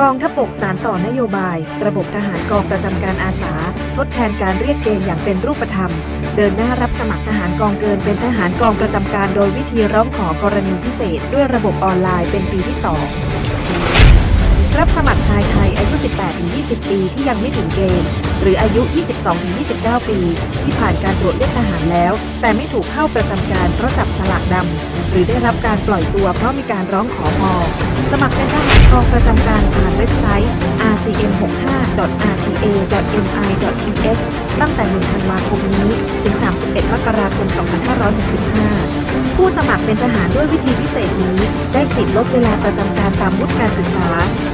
กองทัพบกสารต่อนโยบาย ระบบทหารกองประจำการอาสา ทดแทนการเรียกเกณฑ์อย่างเป็นรูปธรรม เดินหน้ารับสมัครทหารกองเกินเป็นทหารกองประจำการโดยวิธีร้องขอกรณีพิเศษ ด้วยระบบออนไลน์เป็นปีที่ 2 รับสมัคร 18-20 ปีที่ยังไม่ถึงเกณฑ์ หรืออายุ 22-29 ปี ที่ผ่านการตรวจเลือกทหารแล้ว แต่ไม่ถูกเข้าประจำการเพราะจับสลากดำ หรือได้รับการปล่อยตัวเพราะมีการร้องขอพอสมัครเป็นทหารกองประจำการผ่านเว็บไซต์ rcm65.rta.mi.th ตั้งแต่ 1 ธันวาคมนี้ ถึง 31 มกราคม 2565 สมัครเป็นทหารด้วยวิธีพิเศษนี้ ได้สิทธิ์ลดเวลาประจำการตามวุฒิการศึกษา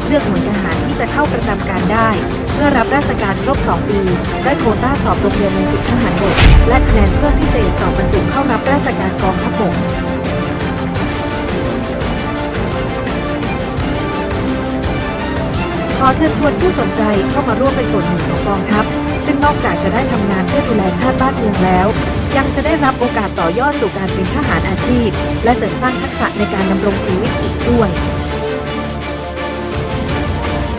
เลือกหน่วยทหารที่จะเข้าประจำการได้ เมื่อรับราชการครบ 2 ปี ได้โควต้าสอบโรงเรียนในสิบทหารบกและคะแนนเพิ่มพิเศษสอบบรรจุเข้ารับราชการกองทัพบกขอเชิญชวนผู้สนใจเข้ามาร่วมเป็นส่วนหนึ่งของกองทัพ ซึ่งนอกจากจะได้ทำงานเพื่อดูแลชาติบ้านเมืองแล้ว ยังจะได้รับโอกาสต่อยอดสู่การเป็นทหารอาชีพ และเสริมสร้างทักษะในการดำรงชีวิตอีกด้วย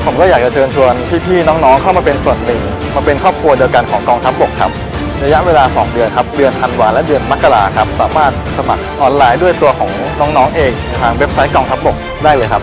ผมก็อยากจะเชิญชวนพี่ๆน้องๆเข้ามาเป็นส่วนหนึ่งมาเป็นครอบครัวเดียวกันของกองทัพบกครับระยะเวลา 2 เดือนครับ เดือนธันวาและเดือนมกราครับ สามารถสมัครออนไลน์ด้วยตัวของน้องๆเองทางเว็บไซต์กองทัพบกได้เลยครับ